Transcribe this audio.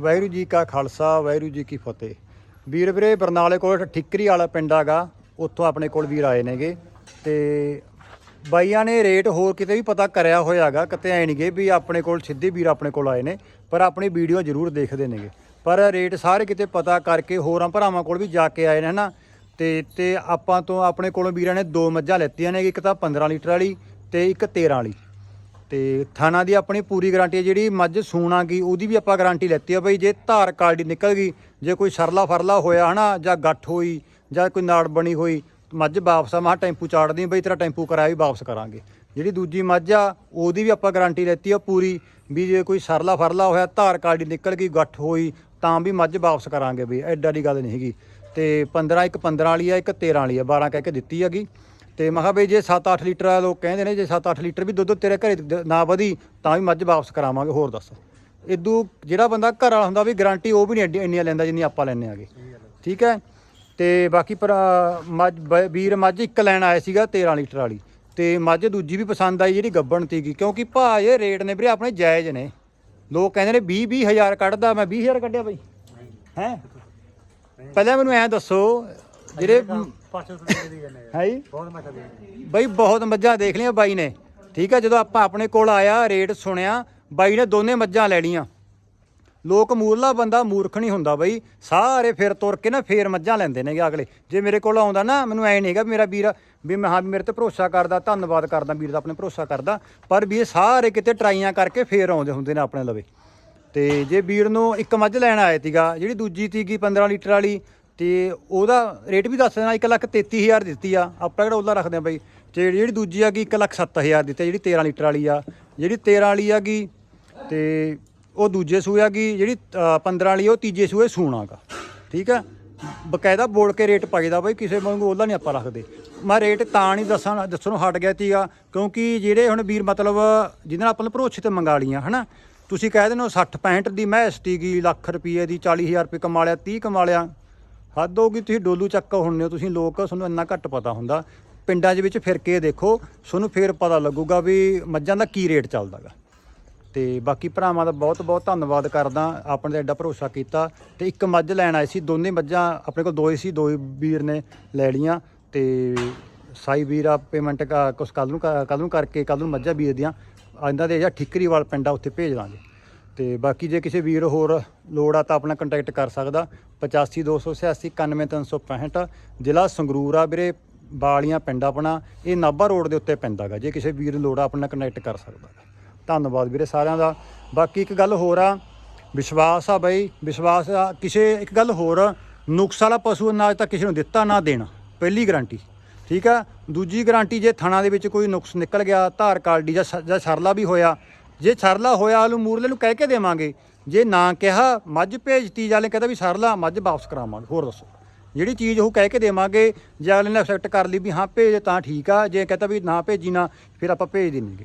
ਵਾਹਿਗੁਰੂ ਜੀ ਕਾ ਖਾਲਸਾ, ਵਾਹਿਗੁਰੂ ਜੀ ਕੀ ਫਤਿਹ। ਵੀਰ ਵੀਰੇ, ਬਰਨਾਲੇ ਕੋਲ ਠਿੱਕਰੀ ਵਾਲਾ ਪਿੰਡ ਹੈਗਾ, ਉੱਥੋਂ ਆਪਣੇ ਕੋਲ ਵੀਰ ਆਏ ਨੇਗੇ। ਤੇ ਬਾਈਆਂ ਨੇ ਰੇਟ ਹੋਰ ਕਿਤੇ ਵੀ ਪਤਾ ਕਰਿਆ ਹੋਇਆਗਾ, ਕਿਤੇ ਐ ਨਹੀਂਗੇ ਵੀ ਆਪਣੇ ਕੋਲ ਸਿੱਧੇ ਵੀਰ ਆਪਣੇ ਕੋਲ ਆਏ ਨੇ, ਪਰ ਆਪਣੀ ਵੀਡੀਓ ਜ਼ਰੂਰ ਦੇਖਦੇ ਨੇਗੇ। ਪਰ ਰੇਟ ਸਾਰੇ ਕਿਤੇ ਪਤਾ ਕਰਕੇ ਹੋਰਾਂ ਭਰਾਵਾਂ ਕੋਲ ਵੀ ਜਾ ਕੇ ਆਏ ਨੇ, ਹਨਾ? ਤੇ ਤੇ ਆਪਾਂ ਤੋਂ ਆਪਣੇ ਕੋਲੋਂ ਵੀਰਾਂ ਨੇ ਦੋ ਮੱਝਾਂ ਲੈਤੀਆਂ ਨੇ ਇੱਕ ਤਾਂ 15 ਲੀਟਰ ਵਾਲੀ ਤੇ ਇੱਕ 13 ਵਾਲੀ। ਤੇ ਥਾਣਾ ਦੀ ਆਪਣੀ ਪੂਰੀ ਗਾਰੰਟੀ ਹੈ, ਜਿਹੜੀ ਮੱਝ ਸੂਣਾਗੀ ਉਹਦੀ ਵੀ ਆਪਾਂ ਗਾਰੰਟੀ ਲੈਤੀ ਆ ਬਈ ਜੇ ਧਾਰ ਕਾਲਡੀ ਨਿਕਲ ਗਈ, ਜੇ ਕੋਈ ਸਰਲਾ ਫਰਲਾ ਹੋਇਆ ਹਨਾ, ਜਾਂ ਗੱਠ ਹੋਈ, ਜਾਂ ਕੋਈ ਨਾੜ ਬਣੀ ਹੋਈ, ਮੱਝ ਵਾਪਸ ਆ ਮਾ ਟੈਂਪੂ ਚਾੜਦੀ, ਬਈ ਤੇਰਾ ਟੈਂਪੂ ਕਰਾਇਆ ਵੀ ਵਾਪਸ ਕਰਾਂਗੇ। ਜਿਹੜੀ ਦੂਜੀ ਮੱਝ ਆ, ਉਹਦੀ ਵੀ ਆਪਾਂ ਗਾਰੰਟੀ ਲੈਤੀ ਆ ਪੂਰੀ, ਵੀ ਜੇ ਕੋਈ ਸਰਲਾ ਫਰਲਾ ਹੋਇਆ, ਧਾਰ ਕਾਲਡੀ ਨਿਕਲ ਗਈ, ਗੱਠ ਹੋਈ, ਤਾਂ ਵੀ ਮੱਝ ਵਾਪਸ ਕਰਾਂਗੇ ਬਈ, ਐਡਾ ਦੀ ਗੱਲ ਨਹੀਂ ਹੈਗੀ। ਤੇ 15 ਇੱਕ 15 ਵਾਲੀ ਆ, ਇੱਕ 13 ਵਾਲੀ ਆ 12 ਕਹਿ ਕੇ ਦਿੱਤੀ ਹੈਗੀ। ਤੇ ਮੈਂ ਕਿਹਾ ਬਈ ਜੇ 7-8 ਲੀਟਰ ਆ ਲੋਕ ਕਹਿੰਦੇ ਨੇ, ਜੇ 7-8 ਲੀਟਰ ਵੀ ਦੁੱਧ ਤੇਰੇ ਘਰੇ ਦ- ਨਾ ਵਧੀ, ਤਾਂ ਵੀ ਮੱਝ ਵਾਪਸ ਕਰਾਵਾਂਗੇ, ਹੋਰ ਦੱਸ। ਇਦੂ ਜਿਹੜਾ ਬੰਦਾ ਘਰ ਵਾਲਾ ਹੁੰਦਾ ਵੀ ਗਾਰੰਟੀ ਉਹ ਵੀ ਨਹੀਂ ਐਡੀ- ਇੰਨੀਆਂ ਲੈਂਦਾ ਜਿੰਨੀ ਆਪਾਂ ਲੈਂਦੇ ਆਗੇ। ਠੀਕ ਹੈ? ਤੇ ਬਾਕੀ ਪਰ ਮੱਝ, ਬ- ਵੀਰ ਮੱਝ ਇੱਕ ਲੈਣ ਆਇਆ ਸੀਗਾ 13 ਲੀਟਰ ਵਾਲੀ। ਤੇ ਮੱਝ ਦੂਜੀ ਵੀ ਪਸੰਦ ਆਈ ਜਿਹੜੀ ਗੱਬਣ ਤੀਗੀ, ਕਿਉਂਕਿ ਭਾਅ ਇਹ ਰੇਟ ਨੇ ਵੀਰੇ ਆਪਣੇ ਜਾਇਜ਼ ਨੇ। ਲੋਕ ਕਹਿੰਦੇ ਨੇ 20 20 ਹਜ਼ਾਰ ਕੱਢਦਾ, ਮੈਂ 20000 ਕੱਢਿਆ ਬਈ। ਹੈ? ਪਹਿਲਾਂ ਮੈਨੂੰ ਐਂ ਦੱਸੋ, ਜਿਹੜੇ ਪਾਸੇ ਤੋਂ ਦੇ ਜਾਂਦੇ ਹੈ ਜੀ? ਬਹੁਤ ਦੇ ਬਈ ਬਹੁਤ ਮੱਝਾਂ ਦੇਖ ਲਈਆਂ ਬਾਈ ਨੇ। ਠੀਕ ਹੈ ਜਦੋਂ ਆਪਾਂ ਆਪਣੇ ਕੋਲ ਆਇਆ ਰੇਟ ਸੁਣਿਆ ਬਾਈ ਨੇ ਦੋਨੇ ਮੱਝਾਂ ਲੈ ਲਈਆਂ। ਲੋਕ ਮੂਰਲਾ ਬੰਦਾ ਮੂਰਖ ਨਹੀਂ ਹੁੰਦਾ ਬਈ। ਸਾਰੇ ਫਿਰ ਤੁਰ ਕੇ ਨਾ ਫੇਰ ਮੱਝਾਂ ਲੈਂਦੇ ਨੇਗੇ ਅਗਲੇ। ਜੇ ਮੇਰੇ ਕੋਲ ਆਉਂਦਾ ਨਾ ਮੈਨੂੰ ਐ ਨਹੀਂਗਾ ਮੇਰਾ ਵੀਰ ਵੀ ਮੈਂ ਹਾਂ ਵੀ ਮੇਰੇ ਤੇ ਭਰੋਸਾ ਕਰਦਾ ਧੰਨਵਾਦ ਕਰਦਾ ਵੀਰ ਦਾ ਆਪਣੇ ਭਰੋਸਾ ਕਰਦਾ। ਪਰ ਵੀ ਇਹ ਸਾਰੇ ਕਿਤੇ ਟਰਾਈਆਂ ਕਰਕੇ ਫੇਰ ਆਉਂਦੇ ਹੁੰਦੇ ਨੇ ਆਪਣੇ ਲਵੇ। ਤੇ ਜੇ ਵੀਰ ਨੂੰ ਇੱਕ ਮੱਝ ਲੈਣ ਆਇਆ ਸੀਗਾ ਜਿਹੜੀ ਦੂਜੀ ਸੀਗੀ 15 ਲੀਟਰ ਵਾਲੀ ਤੇ ਉਹਦਾ ਰੇਟ ਵੀ ਦੱਸ ਦੇਣਾ 1 ਲੱਖ 33000 ਦਿੱਤੀ ਆ। ਆਪਾਂ ਕਿਹੜਾ ਉਹਦਾ ਰੱਖਦੇ ਆ ਬਈ? ਤੇ ਜਿਹੜੀ ਦੂਜੀ ਆ ਹੈਗੀ 1 ਲੱਖ 7000 ਦਿੱਤੀ ਆ, ਜਿਹੜੀ 13 ਲੀਟਰ ਵਾਲੀ ਆ। ਜਿਹੜੀ 13 ਵਾਲੀ ਆ ਹੈਗੀ ਤੇ ਉਹ ਦੂਜੇ ਸੂਏ ਹੈਗੀ ਜਿਹੜੀ ਅ, 15 ਵਾਲੀ ਉਹ ਤੀਜੇ ਸੂਏ ਸੂਣਾਗਾ ਠੀਕ ਆ? ਬਕਾਇਦਾ ਬੋਲ ਕੇ ਰੇਟ ਪਾਈਦਾ ਬਈ ਕਿਸੇ ਵਾਂਗੂ ਉਹਦਾ ਨਹੀਂ ਆਪਾਂ ਰੱਖਦੇ। ਮੈਂ ਰੇਟ ਤਾਂ ਨਹੀਂ ਦੱਸਾਂ ਦੱਸਣੋਂ ਹਟ ਗਿਆ ਸੀਗਾ ਕਿਉਂਕਿ ਜਿਹੜੇ ਹੁਣ ਵੀਰ ਮਤਲਬ ਜਿਹਨਾਂ ਆਪਾਂ ਨੇ ਭਰੋਸੇ ਤੇ ਮੰਗਾ ਲੀਆਂ ਹਨਾ? ਤੁਸੀਂ ਕਹਿ ਦਿੰਦੇ ਹੋ 60 65 ਦੀ ਮੈਸ ਗਈ ਲੱਖ ਰੁਪਏ ਦੀ 40000 ਰੁਪਏ ਕਮਾ ਲਿਆ 30 ਕਮਾ ਲਿਆ। ਹੱਦ ਹੋ ਗਈ, ਤੁਸੀਂ ਡੋਲੂ ਚੱਕ ਹੁੰਨੇ ਹੋ, ਤੁਸੀਂ ਲੋਕ, ਤੁਹਾਨੂੰ ਇੰਨਾ ਘੱਟ ਪਤਾ ਹੁੰਦਾ। ਪਿੰਡਾਂ ਦੇ ਵਿੱਚ ਫਿਰ ਕੇ ਦੇਖੋ, ਤੁਹਾਨੂੰ ਫੇਰ ਪਤਾ ਲੱਗੂਗਾ ਵੀ ਮੱਝਾਂ ਦਾ ਕੀ ਰੇਟ ਚੱਲਦਾਗਾ ਤੇ ਬਾਕੀ ਭਰਾਵਾਂ ਦਾ ਬਹੁਤ ਬਹੁਤ ਧੰਨਵਾਦ ਕਰਦਾ, ਆਪਣੇ ਤੇ ਐਡਾ ਭਰੋਸਾ ਕੀਤਾ। ਤੇ ਇੱਕ ਮੱਝ ਲੈਣ ਆਏ ਸੀ, ਦੋਨੇ ਮੱਝਾਂ ਆਪਣੇ ਕੋਲ ਦੋ ਹੀ ਸੀ, ਦੋ ਹੀ ਵੀਰ ਨੇ ਲੈ ਲੀਆਂ ਤੇ ਸਾਈ ਵੀਰ ਆ ਪੇਮੈਂਟ ਕੁਛ ਕੱਲ ਨੂੰ ਕੱਲ ਨੂੰ ਕਰਕੇ ਕੱਲ ਨੂੰ ਮੱਝਾਂ ਵੀਰ ਦੀਆਂ ਆਂਦਾ ਦੇ ਜਾਂ ਠਿਕਰੀ ਵਾਲ ਆ, ਉੱਥੇ ਭੇਜ ਦਾਂਗੇ। ਤੇ ਬਾਕੀ ਜੇ ਕਿਸੇ ਵੀਰ ਹੋਰ ਲੋੜ ਆ ਤਾਂ ਆਪਣਾ ਕੰਟੈਕਟ ਕਰ ਸਕਦਾ। 852889 91365 ਜ਼ਿਲ੍ਹਾ ਸੰਗਰੂਰ ਆ ਵੀਰੇ, ਬਾਲੀਆਂ ਪਿੰਡ ਆਪਣਾ। ਇਹ ਨਾਭਾ ਰੋਡ ਦੇ ਉੱਤੇ ਪੈਂਦਾਗਾ ਜੇ ਕਿਸੇ ਵੀਰ ਲੋੜ ਆ ਆਪਣਾ ਕੰਟੈਕਟ ਕਰ ਸਕਦਾ ਗਾ। ਧੰਨਵਾਦ ਵੀਰੇ ਸਾਰਿਆਂ ਦਾ। ਬਾਕੀ ਇੱਕ ਗੱਲ ਹੋਰ ਆ, ਵਿਸ਼ਵਾਸ ਆ ਬਾਈ, ਵਿਸ਼ਵਾਸ ਆ, ਕਿਸੇ ਇੱਕ ਗੱਲ ਹੋਰ, ਨੁਕਸ ਵਾਲਾ ਪਸ਼ੂ ਅਨਾਜ ਤਾਂ ਕਿਸੇ ਨੂੰ ਦਿੱਤਾ, ਨਾ ਦੇਣਾ। ਪਹਿਲੀ ਗਾਰੰਟੀ ਠੀਕ ਆ? ਦੂਜੀ ਗਾਰੰਟੀ ਜੇ ਥਣਾ ਦੇ ਵਿੱਚ ਕੋਈ ਨੁਕਸ ਨਿਕਲ ਗਿਆ ਧਾਰ ਕਾਲਡੀ ਜਾਂ ਸ- ਜਾਂ ਸਰਲਾ ਵੀ ਹੋਇਆ ਜੇ ਸਰਲਾ ਹੋਇਆ ਉਹਨੂੰ ਮੂਰਲੇ ਨੂੰ ਕਹਿ ਕੇ ਦੇਵਾਂਗੇ। ਜੇ ਨਾ ਕਿਹਾ, ਮੱਝ ਭੇਜਤੀ ਜਾਲੇ ਕਹਿੰਦਾ ਵੀ ਸਰਲਾ, ਮੱਝ ਵਾਪਸ ਕਰਾਵਾਂਗੇ। ਹੋਰ ਦੱਸੋ। ਜਿਹੜੀ ਚੀਜ਼ ਉਹ ਕਹਿ ਕੇ ਦੇਵਾਂਗੇ, ਜੇ ਅਗਲੇ ਨੇ ਐਕਸੈਪਟ ਕਰ ਲਈ ਵੀ ਹਾਂ ਭੇਜ ਤਾਂ ਠੀਕ ਆ, ਜੇ ਕਹਤਾ ਵੀ ਨਾ ਭੇਜੀ ਨਾ, ਫਿਰ ਆਪਾਂ ਭੇਜ ਦੇਣਗੇ